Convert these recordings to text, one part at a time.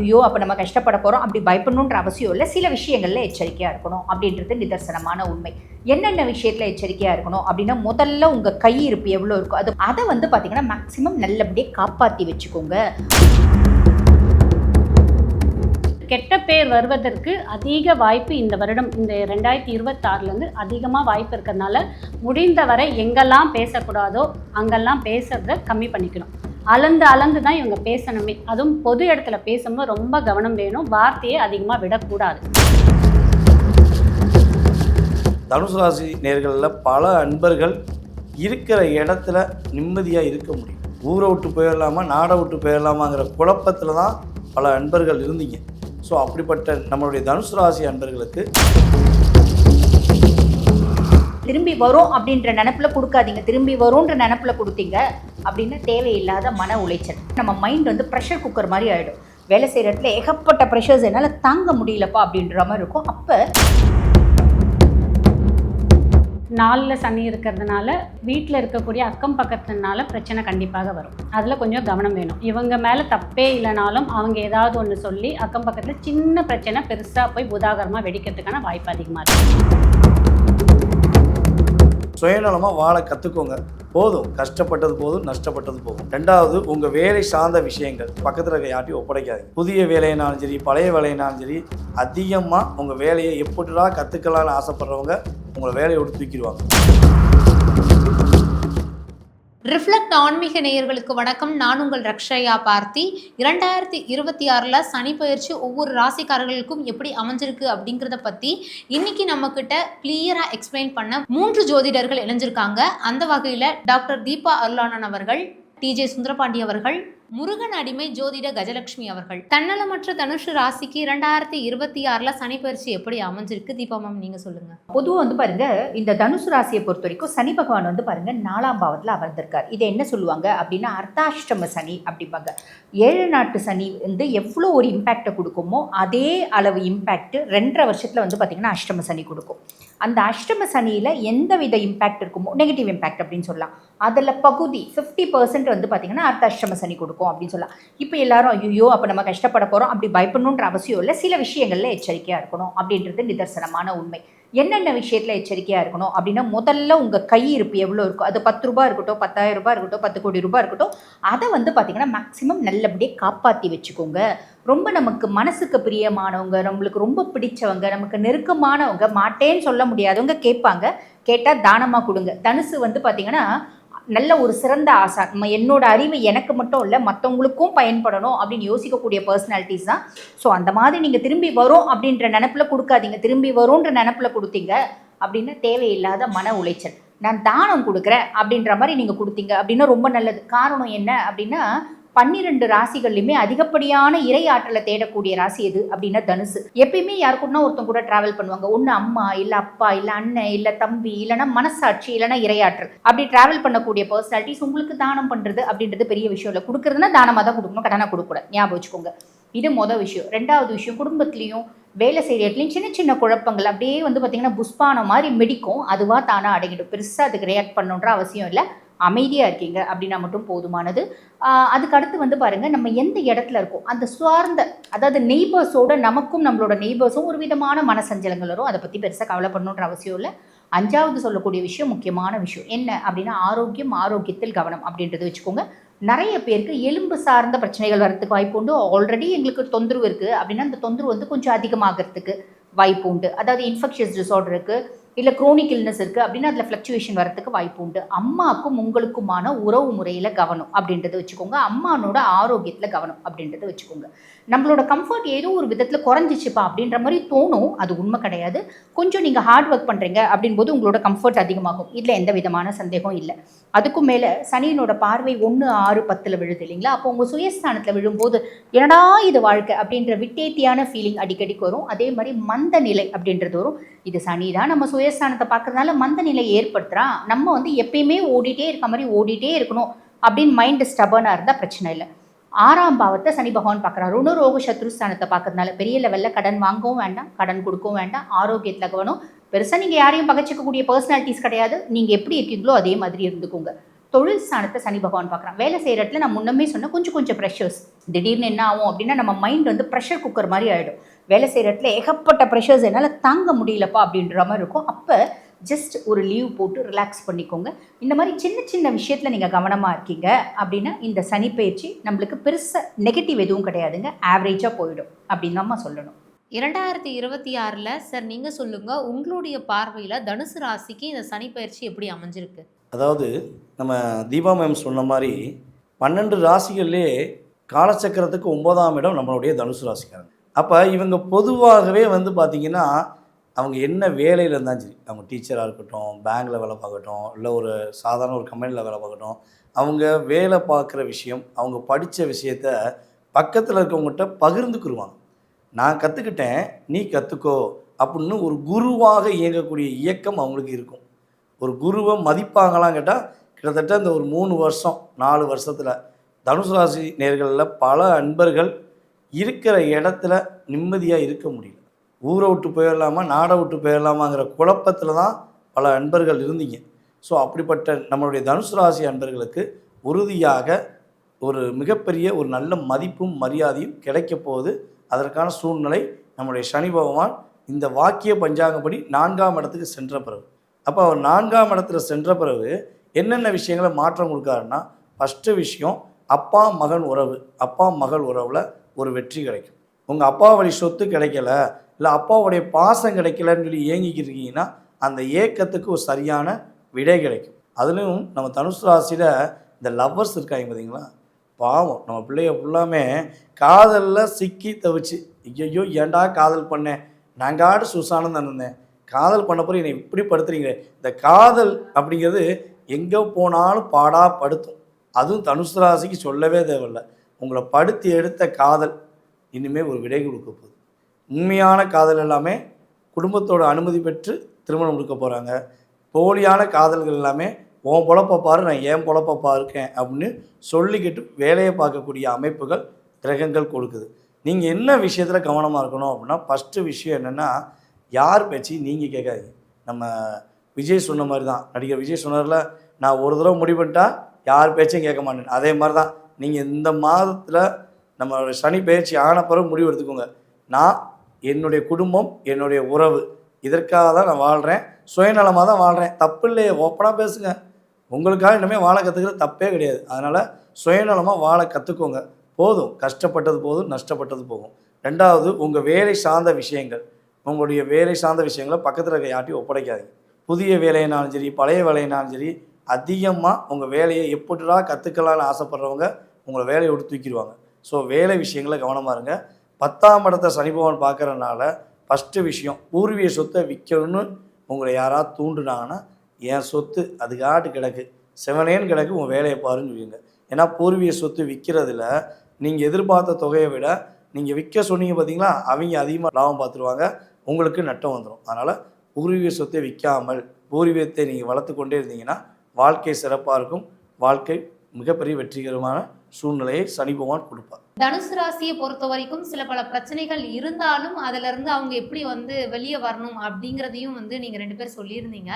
ஐயோ அப்போ நம்ம கஷ்டப்பட போகிறோம் அப்படி பயப்படணுன்ற அவசியம் இல்லை. சில விஷயங்களில் எச்சரிக்கையாக இருக்கணும் அப்படின்றது நிதர்சனமான உண்மை. என்னென்ன விஷயத்தில் எச்சரிக்கையாக இருக்கணும் அப்படின்னா முதல்ல உங்கள் கை இருப்பு எவ்வளோ இருக்கோ அது அதை வந்து பார்த்தீங்கன்னா மேக்ஸிமம் நல்லபடியாக காப்பாற்றி வச்சுக்கோங்க. கெட்ட பேர் வருவதற்கு அதிக வாய்ப்பு இந்த வருடம் இந்த ரெண்டாயிரத்தி இருபத்தாறுலேருந்து அதிகமாக வாய்ப்பு இருக்கிறதுனால முடிந்தவரை எங்கெல்லாம் பேசக்கூடாதோ அங்கெல்லாம் பேசுறத கம்மி பண்ணிக்கணும். அளந்து அளந்து தான் இவங்க பேசணுமே. அதுவும் பொது இடத்துல பேசும்போது ரொம்ப கவனம் வேணும். வார்த்தையை அதிகமாக விடக்கூடாது. தனுசு ராசி நேர்களில் பல அன்பர்கள் இருக்கிற இடத்துல நிம்மதியாக இருக்க முடியும். ஊரை விட்டு போயிடலாமா நாடை விட்டு போயிடலாமாங்கிற குழப்பத்தில் தான் பல அன்பர்கள் இருந்தீங்க. ஸோ அப்படிப்பட்ட நம்மளுடைய தனுசு ராசி அன்பர்களுக்கு திரும்பி வரும் அப்படின்ற நினப்பில் கொடுக்காதீங்க. திரும்பி வரும்ன்ற நினப்பில் கொடுத்தீங்க. அப்படின்னா தேவையில்லாத மன உளைச்சல். நம்ம மைண்ட் வந்து ப்ரெஷர் குக்கர் மாதிரி ஆகிடும் வேலை செய்கிற இடத்துல ஏகப்பட்ட ப்ரெஷர்ஸ் என்னால் தாங்க முடியலப்பா அப்படின்ற மாதிரி இருக்கும். அப்போ நாளில் சனி இருக்கிறதுனால வீட்டில் இருக்கக்கூடிய அக்கம் பக்கத்துனால பிரச்சனை கண்டிப்பாக வரும். அதில் கொஞ்சம் கவனம் வேணும். இவங்க மேலே தப்பே இல்லைனாலும் அவங்க ஏதாவது ஒன்று சொல்லி அக்கம் பக்கத்தில் சின்ன பிரச்சனை பெருசாக போய் உதாகரமாக வெடிக்கிறதுக்கான வாய்ப்பு அதிகமாக இருக்குது சுயநலமாக வாழ கற்றுக்கோங்க போதும். கஷ்டப்பட்டது போதும் நஷ்டப்பட்டது போதும். ரெண்டாவது உங்கள் வேலை சார்ந்த விஷயங்கள். பக்கத்தில் இருக்க யார்ட்டையும் ஒப்படைக்காதீங்க. புதிய வேலையினாலும் சரி பழைய வேலையினாலும் சரி அதிகமாக உங்கள் வேலையை எப்படிலாம் கற்றுக்கலாம்னு ஆசைப்படுறவங்க உங்களை வேலையை விட்டு தூக்கிடுவாங்க. ரிஃப்ளெக்ட் ஆன்மீக நேயர்களுக்கு வணக்கம். நான் உங்கள் ரக்ஷயா பார்த்தி. இரண்டாயிரத்தி இருபத்தி ஆறில் சனி பயிற்சி ஒவ்வொரு ராசிக்காரர்களுக்கும் எப்படி அமைஞ்சிருக்கு அப்படிங்கிறத பற்றி இன்னைக்கு நம்மக்கிட்ட கிளியராக எக்ஸ்பிளைன் பண்ண மூன்று ஜோதிடர்கள் இணைஞ்சிருக்காங்க. அந்த வகையில் டாக்டர் தீபா அருளானன் அவர்கள் டிஜே சுந்தரபாண்டி அவர்கள் முருகன் அடிமை ஜோதிட கஜலட்சுமி அவர்கள். தன்னலமற்ற தனுஷு ராசிக்கு இரண்டாயிரத்தி இருபத்தி ஆறில் சனி பயிற்சி எப்படி அமைஞ்சிருக்கு? தீபா மேம் நீங்கள் சொல்லுங்கள் பொதுவாக வந்து பாருங்க இந்த தனுசு ராசியை பொறுத்த வரைக்கும் சனி பகவான் வந்து பாருங்க நாலாம் பாவத்தில் அமர்ந்திருக்கார். இதை என்ன சொல்லுவாங்க அப்படின்னா அர்த்தாஷ்டம சனி அப்படிம்பாங்க. ஏழு நாட்டு சனி வந்து எவ்வளோ ஒரு இம்பேக்டை கொடுக்குமோ அதே அளவு இம்பேக்ட் ரெண்டரை வருஷத்தில் வந்து பார்த்திங்கன்னா அஷ்டம சனி கொடுக்கும். அந்த அஷ்டம சனியில் எந்த வித இம்பேக்ட் இருக்குமோ நெகட்டிவ் இம்பேக்ட் அப்படின்னு சொல்லலாம். அதில் பகுதி ஃபிஃப்டி பர்சன்ட் வந்து பார்த்திங்கன்னா அர்த்தாஷ்டம சனி கொடுக்கும். அப்படின்னு சொல்லலாம். இப்போ எல்லாரும் ஐயோ அப்போ நம்ம கஷ்டப்பட போகிறோம் அப்படி பயப்படணுன்ற அவசியம் இல்லை. சில விஷயங்களில் எச்சரிக்கையாக இருக்கணும் அப்படின்றது நிதர்சனமான உண்மை. என்னென்ன விஷயத்தில் எச்சரிக்கையாக இருக்கணும் அப்படின்னா முதல்ல உங்கள் கை இருப்பு எவ்வளோ இருக்கும் அது பத்து ரூபா இருக்கட்டும் பத்தாயிரம் ரூபாய் இருக்கட்டும் பத்து கோடி ரூபாய் இருக்கட்டும் அதை வந்து பார்த்திங்கன்னா மேக்ஸிமம் நல்லபடியாக காப்பாற்றி வச்சுக்கோங்க. ரொம்ப நமக்கு மனசுக்கு பிரியமானவங்க நம்மளுக்கு ரொம்ப பிடிச்சவங்க நமக்கு நெருக்கமானவங்க மாட்டேன்னு சொல்ல முடியாதவங்க கேட்பாங்க. கேட்டால் தானமாக கொடுங்க. தனுசு வந்து பார்த்திங்கன்னா நல்ல ஒரு சிறந்த ஆசா. நம்ம என்னோட அறிவு எனக்கு மட்டும் இல்லை மற்றவங்களுக்கும் பயன்படணும் அப்படின்னு யோசிக்கக்கூடிய பர்சனாலிட்டிஸ் தான். ஸோ அந்த மாதிரி நீங்கள் திரும்பி வரும் அப்படின்ற நினப்பில் கொடுக்காதீங்க. திரும்பி வரும்ன்ற நினப்பில் கொடுத்தீங்க அப்படின்னா தேவையில்லாத மன உளைச்சல். நான் தானம் கொடுக்குறேன் அப்படின்ற மாதிரி நீங்கள் கொடுத்தீங்க அப்படின்னா ரொம்ப நல்லது. காரணம் என்ன அப்படின்னா பன்னிரெண்டு ராசிகள்லையுமே அதிகப்படியான இறை ஆற்றலை தேடக்கூடிய ராசி எது அப்படின்னா தனுசு. எப்பயுமே யாருக்குன்னா கூடனா ஒருத்தன் கூட டிராவல் பண்ணுவாங்க. ஒன்று அம்மா இல்லை அப்பா இல்லை அண்ணன் இல்லை தம்பி இல்லைன்னா மனசாட்சி இல்லைன்னா இரையாற்றல் அப்படி டிராவல் பண்ணக்கூடிய பர்சனாலிட்டிஸ் உங்களுக்கு தானம் பண்ணுறது அப்படின்றது பெரிய விஷயம் இல்லை. கொடுக்குறதுனா தானமாக தான் கொடுக்கணும். கடனாக கொடுக்கூடாது ஞாபகம் வச்சுக்கோங்க. இது மொதல் விஷயம். ரெண்டாவது விஷயம் குடும்பத்துலேயும் வேலை செய்கிற இடத்துலையும் சின்ன சின்ன குழப்பங்கள். அப்படியே வந்து பார்த்திங்கன்னா புஷ்பானம் மாதிரி மிடிக்கும் அதுவாக தானாக அடங்கிடும். பெருசாக அதுக்கு ரியாக்ட் பண்ணணுன்ற அவசியம் இல்லை. அமைதியாக இருக்கீங்க அப்படின்னா மட்டும் போதுமானது. அதுக்கு அடுத்து வந்து பாருங்கள் நம்ம எந்த இடத்துல இருக்கோம்? அந்த சுவார்ந்த அதாவது நெய்பர்ஸோட நமக்கும் நம்மளோட நெய்பர்ஸும் ஒரு விதமான மனசஞ்சலங்கள் வரும். அதை பற்றி பெருசாக கவலைப்படணுன்ற அவசியம் இல்லை. அஞ்சாவது சொல்லக்கூடிய விஷயம் முக்கியமான விஷயம் என்ன அப்படின்னா ஆரோக்கியம் ஆரோக்கியத்தில் கவனம் அப்படின்றது வச்சுக்கோங்க. நிறைய பேருக்கு எலும்பு சார்ந்த பிரச்சனைகள் வரதுக்கு வாய்ப்பு உண்டு. ஆல்ரெடி எங்களுக்கு தொந்தரவு இருக்குது அப்படின்னா அந்த தொந்தரவு வந்து கொஞ்சம் அதிகமாகிறதுக்கு வாய்ப்பு உண்டு. அதாவது இன்ஃபெக்ஷஸ் டிசார்டர் இருக்குது இல்லை குரோனிக் இல்னஸ் இருக்குது அப்படின்னா அதில் ஃப்ளக்சுவேஷன் வரத்துக்கு வாய்ப்பு உண்டு. அம்மாக்கும் உங்களுக்குமான உறவு முறையில் கவனம் அப்படின்றத வச்சுக்கோங்க. அம்மானோட ஆரோக்கியத்தில் கவனம் அப்படின்றத வச்சுக்கோங்க. நம்மளோட கம்ஃபர்ட் ஏதோ ஒரு விதத்தில் குறைஞ்சிச்சுப்பா அப்படின்ற மாதிரி தோணும். அது உண்மை கிடையாது. கொஞ்சம் நீங்கள் ஹார்ட் ஒர்க் பண்ணுறீங்க அப்படின்போது உங்களோட கம்ஃபர்ட் அதிகமாகும். இதில் எந்த விதமான சந்தேகம் இல்லை. அதுக்கும் மேலே சனியினோட பார்வை ஒன்று ஆறு பத்தில் விழுது இல்லைங்களா? அப்போ உங்கள் சுயஸ்தானத்தில் விழும்போது என்னடா இது வாழ்க்கை அப்படின்ற விட்டேத்தியான ஃபீலிங் அடிக்கடிக்கு வரும். அதே மாதிரி மந்த நிலை அப்படின்றது வரும். இது சனி தான் நம்ம சுயஸ்தானத்தை பார்க்கறதுனால மந்த நிலை ஏற்படுத்துகிறான் நம்ம வந்து எப்பயுமே ஓடிட்டே இருக்க மாதிரி ஓடிட்டே இருக்கணும் அப்படின்னு மைண்டு ஸ்டபனாக இருந்தால் பிரச்சனை இல்லை. ஆறாம் பாவத்தை சனி பகவான் பார்க்குறாரு. ருணரோக சத்ருஸ்தானத்தை பார்க்கறதுனால பெரிய லெவலில் கடன் வாங்கவும் வேண்டாம் கடன் கொடுக்கவும் வேண்டாம் ஆரோக்கியத்தில் கவனம். பெருசாக நீங்கள் யாரையும் பகச்சிக்கக்கூடிய பர்சனாலிட்டிஸ் கிடையாது. நீங்கள் எப்படி இருக்கீங்களோ அதே மாதிரி இருந்துக்கோங்க. தொழில் ஸ்தானத்தை சனி பகவான் பார்க்குறான் வேலை செய்கிற இடத்துல நான் முன்னமே சொன்ன கொஞ்சம் கொஞ்சம் ப்ரெஷர்ஸ் திடீர்னு என்ன ஆகும் அப்படின்னா நம்ம மைண்ட் வந்து ப்ரெஷர் குக்கர் மாதிரி ஆகிடும் வேலை செய்கிற இடத்துல ஏகப்பட்ட ப்ரெஷர்ஸ் என்னால் தாங்க முடியலப்பா அப்படின்ற மாதிரி இருக்கும். அப்போ ஜஸ்ட் ஒரு லீவ் போட்டு ரிலாக்ஸ் பண்ணிக்கோங்க. இந்த மாதிரி சின்ன சின்ன விஷயத்தில் நீங்கள் கவனமாக இருக்கீங்க அப்படின்னா இந்த சனி பயிற்சி நம்மளுக்கு பெருசாக நெகட்டிவ் எதுவும் கிடையாதுங்க. ஆவரேஜாக போயிடும் அப்படின்னு தான் சொல்லணும். இரண்டாயிரத்தி இருபத்தி ஆறில் சார் நீங்கள் சொல்லுங்கள் உங்களுடைய பார்வையில் தனுசு ராசிக்கு இந்த சனி பயிற்சி எப்படி அமைஞ்சிருக்கு? அதாவது நம்ம தீபா மேம் சொன்ன மாதிரி பன்னெண்டு ராசிகள்லே காலச்சக்கரத்துக்கு ஒன்பதாம் இடம் நம்மளுடைய தனுசு ராசிக்காரங்க. அப்போ இவங்க பொதுவாகவே வந்து பார்த்திங்கன்னா அவங்க என்ன வேலையில் இருந்தாலும் சரி அவங்க டீச்சராக இருக்கட்டும் பேங்கில் வேலை பார்க்கட்டும் இல்லை ஒரு சாதாரண ஒரு கம்பெனியில் வேலை பார்க்கட்டும் அவங்க வேலை பார்க்குற விஷயம் அவங்க படித்த விஷயத்த பக்கத்தில் இருக்கவங்ககிட்ட பகிர்ந்துக்குருவாங்க. நான் கற்றுக்கிட்டேன் நீ கற்றுக்கோ அப்படின்னு ஒரு குருவாக இயங்கக்கூடிய இயக்கம் அவங்களுக்கு இருக்கும். ஒரு குருவை மதிப்பாங்களாம் கேட்டால் கிட்டத்தட்ட இந்த ஒரு மூணு வருஷம் நாலு வருஷத்தில் தனுசு ராசி நேர்களில் பல அன்பர்கள் இருக்கிற இடத்துல நிம்மதியாக இருக்க முடியல. ஊரை விட்டு போயிடலாமா நாடை விட்டு போயிடலாமாங்கிற குழப்பத்தில் தான் பல அன்பர்கள் இருந்தீங்க. ஸோ அப்படிப்பட்ட நம்மளுடைய தனுசு ராசி அன்பர்களுக்கு உறுதியாக ஒரு மிகப்பெரிய ஒரு நல்ல மதிப்பும் மரியாதையும் கிடைக்க போகுது. அதற்கான சூழ்நிலை நம்முடைய சனி பகவான் இந்த வாக்கிய பஞ்சாங்கப்படி நான்காம் இடத்துக்கு சென்ற பிறகு. அப்போ அவர் நான்காம் இடத்துல சென்ற பிறகு என்னென்ன விஷயங்களை மாற்றம் கொடுக்காருன்னா ஃபஸ்ட்டு விஷயம் அப்பா மகன் உறவு. அப்பா மகள் உறவில் ஒரு வெற்றி கிடைக்கும். உங்கள் அப்பா வழி சொத்து கிடைக்கல இல்லை அப்பாவுடைய பாசம் கிடைக்கலன்னு சொல்லி ஏங்கிக்கிட்டு இருக்கீங்கன்னா அந்த ஏக்கத்துக்கு ஒரு சரியான விடை கிடைக்கும். அதுலேயும் நம்ம தனுசு ராசியில் இந்த லவ்வர்ஸ் இருக்காங்க பார்த்தீங்களா பாவம் நம்ம பிள்ளைய ஃபுல்லாமே காதலில் சிக்கி தவிச்சு ஐயோ ஏன்டா காதல் பண்ணேன் நாங்காடு சுசானந்த் இருந்தேன். காதல் பண்ண பிறகு என்னை இப்படி படுத்துறீங்களே? இந்த காதல் அப்படிங்கிறது எங்கே போனாலும் பாடாக படுத்தும். அதுவும் தனுசு ராசிக்கு சொல்லவே தேவையில்ல. உங்களை படுத்தி எடுத்த காதல் இனிமேல் ஒரு விடை கொடுக்க போகுது. உண்மையான காதல் எல்லாமே குடும்பத்தோட அனுமதி பெற்று திருமணம் கொடுக்க போகிறாங்க போலியான காதல்கள் எல்லாமே உன் பொழப்ப பாரு நான் ஏன் பொழப்ப பாருக்கேன் அப்படின்னு சொல்லிக்கிட்டு வேலையை பார்க்கக்கூடிய அமைப்புகள் கிரகங்கள் கொடுக்குது. நீங்கள் என்ன விஷயத்தில் கவனமாக இருக்கணும் அப்படின்னா ஃபஸ்ட்டு விஷயம் என்னென்னா யார் பேச்சு நீங்கள் கேட்காதீங்க. நம்ம விஜய் சொன்ன மாதிரி தான். நடிகர் விஜய் சொன்னார்ல நான் ஒரு தடவை முடிவு பண்ணிட்டா யார் பேச்சையும் கேட்க மாட்டேன். அதே மாதிரி தான் நீங்கள் இந்த மாதத்தில் நம்ம சனி பயிற்சி ஆன பிறகு முடிவு எடுத்துக்கோங்க. நான் என்னுடைய குடும்பம் என்னுடைய உறவு இதற்காக தான் நான் வாழ்கிறேன் சுயநலமாக தான் வாழ்கிறேன் தப்பு இல்லையே ஓப்பனாக பேசுங்க. உங்களுக்காக இனிமேல் வாழ கற்றுக்கிறது தப்பே கிடையாது. அதனால் சுயநலமாக வாழ கற்றுக்கோங்க போதும். கஷ்டப்பட்டது போதும் நஷ்டப்பட்டது போகும். ரெண்டாவது உங்கள் வேலை சார்ந்த விஷயங்கள். உங்களுடைய வேலை சார்ந்த விஷயங்களை பக்கத்தில் இருக்க யார்ட்டையும் ஒப்படைக்காதீங்க. புதிய வேலையினாலும் சரி பழைய வேலையினாலும் சரி அதிகமாக உங்கள் வேலையை எப்படிடா கற்றுக்கலான்னு ஆசைப்படுறவங்க உங்களை வேலையை விட்டு தூக்கிடுவாங்க. ஸோ வேலை விஷயங்களை கவனமாக இருங்க. பத்தாம் இடத்த சனி பகவான் ஃபஸ்ட்டு விஷயம் பூர்வீக சொத்தை விற்கணும்னு உங்களை யாராவது தூண்டுனாங்கன்னா என் சொத்து அதுக்காட்டு கிடக்கு. செவனேன்னு கிடக்கு உன் வேலையை பாருன்னு சொல்லுங்க ஏன்னா பூர்வீக சொத்து விற்கிறதுல நீங்கள் எதிர்பார்த்த தொகையை விட நீங்கள் விற்க சொன்னீங்க பார்த்தீங்களா அவங்க அதிகமாக லாபம் பார்த்துருவாங்க உங்களுக்கு நட்டம் வந்துடும் அதனால் பூர்வீக சொத்தை விற்காமல் பூர்வீகத்தை நீங்கள் வளர்த்து கொண்டே இருந்தீங்கன்னா வாழ்க்கை சிறப்பாக இருக்கும். வாழ்க்கை மிகப்பெரிய வெற்றிகரமான சூழ்நிலையை சனி பகவான் கொடுப்பார். தனுசு ராசியை பொறுத்த வரைக்கும் சில பல பிரச்சனைகள் இருந்தாலும் அதுல இருந்து அவங்க எப்படி வந்து வெளியே வரணும் அப்படிங்கிறதையும் வந்து நீங்க ரெண்டு பேர் சொல்லியிருந்தீங்க.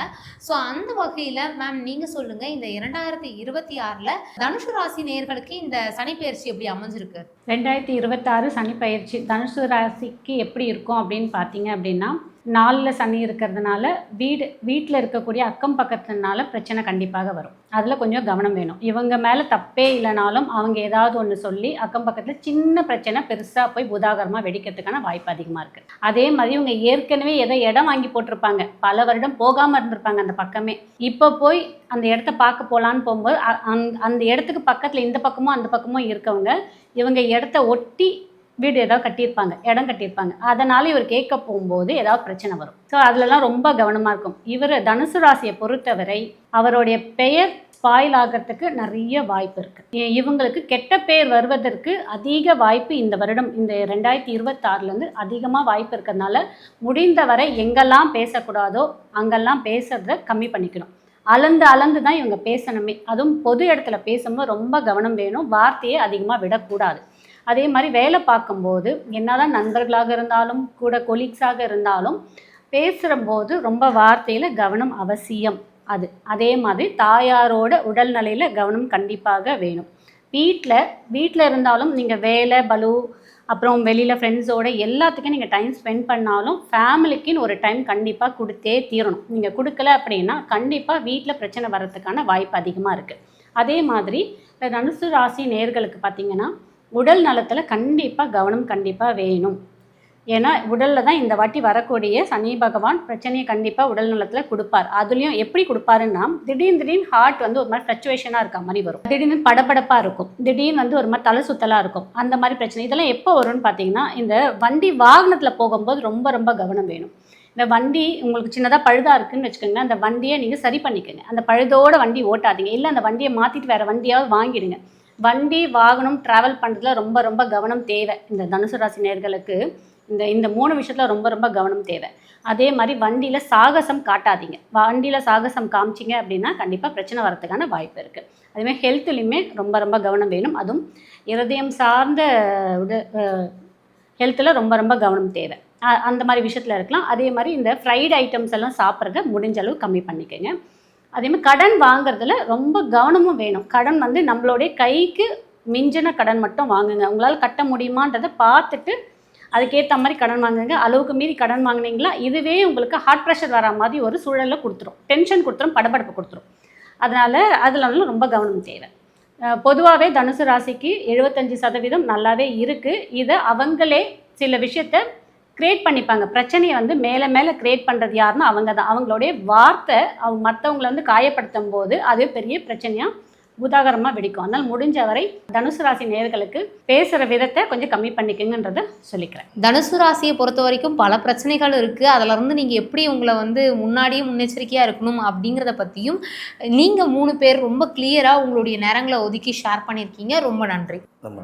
ஸோ அந்த வகையில மேம் நீங்க சொல்லுங்க இந்த இரண்டாயிரத்தி இருபத்தி ஆறுல தனுசு ராசி நேயர்களுக்கு இந்த சனி பயிற்சி எப்படி அமைஞ்சிருக்கு? ரெண்டாயிரத்தி இருபத்தாறு சனி பயிற்சி தனுசு ராசிக்கு எப்படி இருக்கும் அப்படின்னு பார்த்தீங்க அப்படின்னா நாலில் சனி இருக்கிறதுனால வீடு வீட்டில் இருக்கக்கூடிய அக்கம் பக்கத்துனால பிரச்சனை கண்டிப்பாக வரும். அதில் கொஞ்சம் கவனம் வேணும். இவங்க மேலே தப்பே இல்லைனாலும் அவங்க ஏதாவது ஒன்று சொல்லி அக்கம் பக்கத்தில் சின்ன பிரச்சனை பெருசாக போய் உதாகரமாக வெடிக்கிறதுக்கான வாய்ப்பு அதிகமாக இருக்குது அதே மாதிரி இவங்க ஏற்கனவே ஏதோ இடம் வாங்கி போட்டிருப்பாங்க. பல வருடம் போகாமல் இருந்திருப்பாங்க அந்த பக்கமே. இப்போ போய் அந்த இடத்த பார்க்க போகலான்னு போகும்போது அந்த அந்த இடத்துக்கு பக்கத்தில் இந்த பக்கமும் அந்த பக்கமும் இருக்கவங்க இவங்க இடத்த ஒட்டி வீடு ஏதாவது கட்டியிருப்பாங்க இடம் கட்டியிருப்பாங்க. அதனால் இவர் கேட்க போகும்போது ஏதாவது பிரச்சனை வரும். ஸோ அதுலலாம் ரொம்ப கவனமாக இருக்கும். இவர் தனுசு ராசியை பொறுத்தவரை அவருடைய பெயர் ஸ்பாயில் ஆகிறதுக்கு நிறைய வாய்ப்பு இருக்குது இவங்களுக்கு கெட்ட பேர் வருவதற்கு அதிக வாய்ப்பு இந்த வருடம் இந்த ரெண்டாயிரத்தி இருபத்தாறுலேருந்து அதிகமாக வாய்ப்பு இருக்கிறதுனால முடிந்தவரை எங்கெல்லாம் பேசக்கூடாதோ அங்கெல்லாம் பேசுறத கம்மி பண்ணிக்கணும். அளந்து அளந்து தான் இவங்க பேசணுமே. அதுவும் பொது இடத்துல பேசும்போது ரொம்ப கவனம் வேணும். வார்த்தையை அதிகமாக விடக்கூடாது. அதே மாதிரி வேலை பார்க்கும்போது என்னதான் நண்பர்களாக இருந்தாலும் கூட கொலீக்ஸாக இருந்தாலும் பேசுகிறம்போது ரொம்ப வார்த்தையில் கவனம் அவசியம். அது. அதே மாதிரி தாயாரோட உடல்நிலையில் கவனம் கண்டிப்பாக வேணும். வீட்டில் வீட்டில் இருந்தாலும் நீங்கள் வேலை பலு அப்புறம் வெளியில் ஃப்ரெண்ட்ஸோட எல்லாத்துக்கும் நீங்கள் டைம் ஸ்பெண்ட் பண்ணாலும் ஃபேமிலிக்குன்னு ஒரு டைம் கண்டிப்பாக கொடுத்தே தீரணும். நீங்கள் கொடுக்கல அப்படின்னா கண்டிப்பாக வீட்டில் பிரச்சனை வர்றதுக்கான வாய்ப்பு அதிகமாக இருக்குது அதே மாதிரி தனுசு ராசி நேர்களுக்கு பார்த்தீங்கன்னா உடல் நலத்தில் கண்டிப்பாக கவனம் கண்டிப்பாக வேணும். ஏன்னா உடலில் தான் இந்த வாட்டி வரக்கூடிய சனி பகவான் பிரச்சனையை கண்டிப்பாக உடல் நலத்தில் கொடுப்பார். அதுலேயும் எப்படி கொடுப்பாருன்னா திடீர்னு திடீர்னு ஹார்ட் வந்து ஒரு மாதிரி ஃப்ளக்சுவேஷனாக இருக்க மாதிரி வரும். திடீர்னு படபடப்பாக இருக்கும். திடீர்னு வந்து ஒரு மாதிரி தலை சுத்தலாக இருக்கும். அந்த மாதிரி பிரச்சனை. இதெல்லாம் எப்போ வரும்னு பார்த்தீங்கன்னா இந்த வண்டி வாகனத்தில் போகும்போது ரொம்ப ரொம்ப கவனம் வேணும். இந்த வண்டி உங்களுக்கு சின்னதாக பழுதாக இருக்குன்னு வச்சுக்கோங்க அந்த வண்டியை நீங்கள் சரி பண்ணிக்கோங்க. அந்த பழுதோட வண்டி ஓட்டாதீங்க. இல்லை அந்த வண்டியை மாற்றிட்டு வேறு வண்டியாவது வாங்கிடுங்க. வண்டி வாகனம் ட்ராவல் பண்ணுறதுல ரொம்ப ரொம்ப கவனம் தேவை. இந்த தனுசு ராசி நேர்களுக்கு இந்த இந்த மூணு விஷயத்தில் ரொம்ப ரொம்ப கவனம் தேவை. அதே மாதிரி வண்டியில் சாகசம் காட்டாதீங்க. வண்டியில் சாகசம் காமிச்சிங்க அப்படின்னா கண்டிப்பாக பிரச்சனை வரதுக்கான வாய்ப்பு இருக்குது அதேமாதிரி ஹெல்த்துலேயுமே ரொம்ப ரொம்ப கவனம் வேணும். அதுவும் இருதயம் சார்ந்த உட ஹெல்த்தில் ரொம்ப ரொம்ப கவனம் தேவை. அந்த மாதிரி விஷயத்தில் இருக்கலாம். அதே மாதிரி இந்த ஃப்ரைடு ஐட்டம்ஸ் எல்லாம் சாப்பிட்றத முடிஞ்ச அளவு கம்மி பண்ணிக்கோங்க. அதே மாதிரி கடன் வாங்குறதுல ரொம்ப கவனமும் வேணும். கடன் வந்து நம்மளுடைய கைக்கு மிஞ்சின கடன் மட்டும் வாங்குங்க. உங்களால் கட்ட முடியுமான்றதை பார்த்துட்டு அதுக்கேற்ற மாதிரி கடன் வாங்குங்க. அளவுக்கு மீறி கடன் வாங்குனீங்களா இதுவே உங்களுக்கு ஹார்ட் ப்ரெஷர் வர மாதிரி ஒரு சூழலில் கொடுத்துரும். டென்ஷன் கொடுத்துரும் படபடப்பு கொடுத்துரும். அதனால் அதில் ரொம்ப கவனம் தேவை. பொதுவாகவே தனுசு ராசிக்கு எழுபத்தஞ்சு சதவீதம் நல்லாவே இருக்குது இதை அவங்களே சில விஷயத்த க்ரியேட் பண்ணிப்பாங்க. பிரச்சனையை வந்து மேலே மேலே க்ரியேட் பண்ணுறது யாருன்னா அவங்க தான் அவங்களுடைய வார்த்தை அவங்க மற்றவங்களை வந்து காயப்படுத்தும் போது அது பெரிய பிரச்சனையாக உதாகரமாக வெடிக்கும். அதனால் முடிஞ்ச வரை தனுசு ராசி நேயர்களுக்கு பேசுகிற விதத்தை கொஞ்சம் கம்மி பண்ணிக்கங்கன்றதை சொல்லிக்கிறேன். தனுசு ராசியை பொறுத்த வரைக்கும் பல பிரச்சனைகள் இருக்குது அதில் இருந்து நீங்கள் எப்படி உங்களை வந்து முன்னாடியே முன்னெச்சரிக்கையாக இருக்கணும் அப்படிங்கிறத பற்றியும் நீங்கள் மூணு பேர் ரொம்ப கிளியராக உங்களுடைய நேரங்களை ஒதுக்கி ஷேர் பண்ணியிருக்கீங்க. ரொம்ப நன்றி. நம்ம